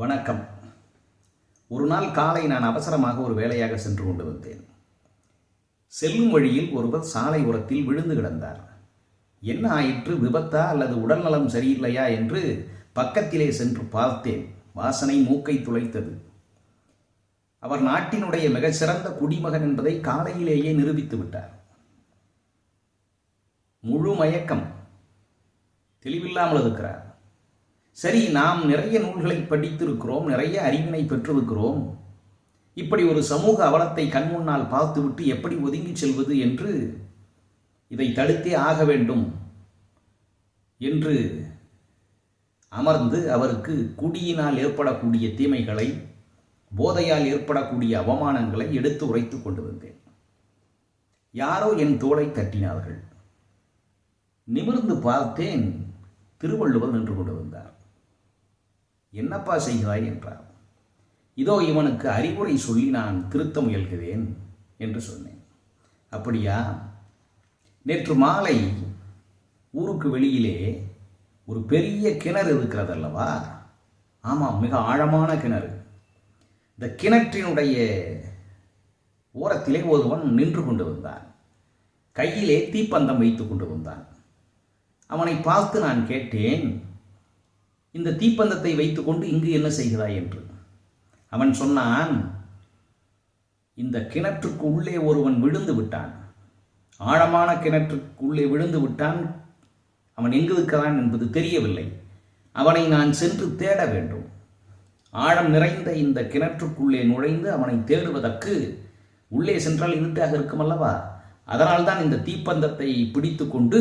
வணக்கம். ஒரு நாள் காலை நான் அவசரமாக ஒரு வேலையாக சென்று கொண்டு வந்தேன். செல்லும் வழியில் ஒருவர் சாலை உரத்தில் விழுந்து கிடந்தார். என்ன ஆயிற்று விபத்தா அல்லது உடல்நலம் சரியில்லையா என்று பக்கத்திலே சென்று பார்த்தேன். வாசனை மூக்கை துளைத்தது. அவர் நாட்டினுடைய மிகச்சிறந்த குடிமகன் என்பதை காலையிலேயே நிரூபித்து விட்டார். முழு மயக்கம். தெளிவில்லாமல் இருக்கிறார். சரி நாம் நிறைய நூல்களை படித்திருக்கிறோம் நிறைய அறிவினை பெற்றிருக்கிறோம். இப்படி ஒரு சமூக அவலத்தை கண்முன்னால் பார்த்துவிட்டு எப்படி ஒதுங்கிச் செல்வது என்று இதை தடுத்தே ஆக வேண்டும் என்று அமர்ந்து அவருக்கு குடியினால் ஏற்படக்கூடிய தீமைகளை போதையால் ஏற்படக்கூடிய அவமானங்களை எடுத்து உரைத்து கொண்டு வந்தேன். யாரோ என் தோளை தட்டினார்கள். நிமிர்ந்து பார்த்தேன் திருவள்ளுவர் நின்று கொண்டு வந்தார். என்னப்பா செய்கிறாய் என்றார். இதோ இவனுக்கு அறிவுரை சொல்லி நான் திருத்த முயல்கிறேன் என்று சொன்னேன். அப்படியா? நேற்று மாலை ஊருக்கு வெளியிலே ஒரு பெரிய கிணறு இருக்கிறதல்லவா? ஆமாம் மிக ஆழமான கிணறு. இந்த கிணற்றினுடைய ஓரத்திலே ஒருவன் நின்று கொண்டு வந்தான். கையிலே தீப்பந்தம் வைத்து கொண்டு வந்தான். அவனை பார்த்து நான் கேட்டேன் இந்த தீப்பந்தத்தை வைத்துக்கொண்டு இங்கு என்ன செய்கிறாய் என்று. அவன் சொன்னான் இந்த கிணற்றுக்கு உள்ளே ஒருவன் விழுந்து விட்டான். ஆழமான கிணற்றுக்கு உள்ளே விழுந்து விட்டான். அவன் எங்கு இருக்கிறான் என்பது தெரியவில்லை. அவனை நான் சென்று தேட வேண்டும். ஆழம் நிறைந்த இந்த கிணற்றுக்குள்ளே நுழைந்து அவனை தேடுவதற்கு உள்ளே சென்றால் இருட்டாக இருக்கும் அல்லவா அதனால்தான் இந்த தீப்பந்தத்தை பிடித்து கொண்டு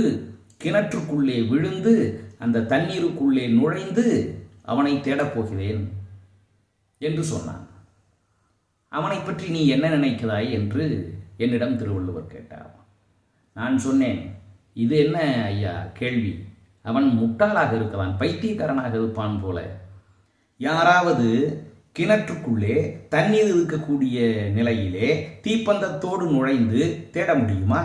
கிணற்றுக்குள்ளே விழுந்து அந்த தண்ணீருக்குள்ளே நுழைந்து அவனை தேடப் போகிறேன் என்று சொன்னான். அவனை பற்றி நீ என்ன நினைக்கிறாய் என்று என்னிடம் திருவள்ளுவர் கேட்டார். நான் சொன்னேன் இது என்ன ஐயா கேள்வி? அவன் முட்டாளாக இருக்கிறான் பைத்தியக்காரனாக இருப்பான் போல. யாராவது கிணற்றுக்குள்ளே தண்ணீர் இருக்கக்கூடிய நிலையிலே தீப்பந்தத்தோடு நுழைந்து தேட முடியுமா?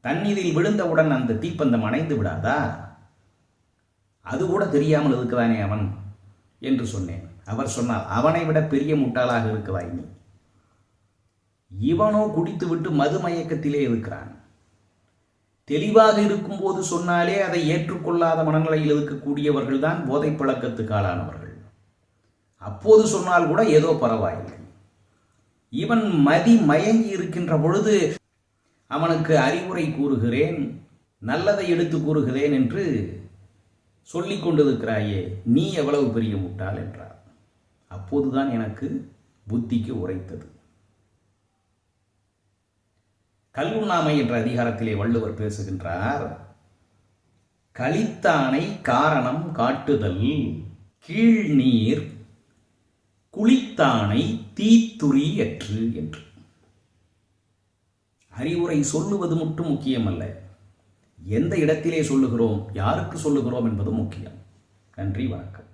தண்ணீரில் விழுந்தவுடன் அந்த தீப்பந்தம் அணைந்து விடாதா? அது கூட தெரியாமல் இருக்கிறானே அவன் என்று சொன்னேன். அவர் சொன்னார் அவனை விட பெரிய முட்டாளாக இருக்கிறாய் நீ. இவனோ குடித்துவிட்டு மது மயக்கத்திலே இருக்கிறான். தெளிவாக இருக்கும்போது சொன்னாலே அதை ஏற்றுக்கொள்ளாத மனநிலையில் இருக்கக்கூடியவர்கள் தான் போதை பழக்கத்துக்கு ஆளானவர்கள் அப்போது சொன்னால் கூட ஏதோ பரவாயில்லை. இவன் மதி மயங்கி இருக்கின்ற பொழுது அவனுக்கு அறிவுரை கூறுகிறேன் நல்லதை எடுத்து கூறுகிறேன் என்று சொல்லி கொண்டிருக்கிறாயே நீ எவ்வளவு பெரிய முட்டாள் என்றார். அப்போதுதான் எனக்கு புத்திக்கு உரைத்தது. கல்லுண்ணாமை என்ற அதிகாரத்திலே வள்ளுவர் பேசுகின்றார் கலித்தானை காரணம் காட்டுதல் கீழ்நீர் குளித்தானை தீத்துரியற்று என்று. அறிவுரை சொல்லுவது மட்டும் முக்கியமல்ல எந்த இடத்திலே சொல்லுகிறோம் யாருக்கு சொல்லுகிறோம் என்பது முக்கியம். நன்றி வணக்கம்.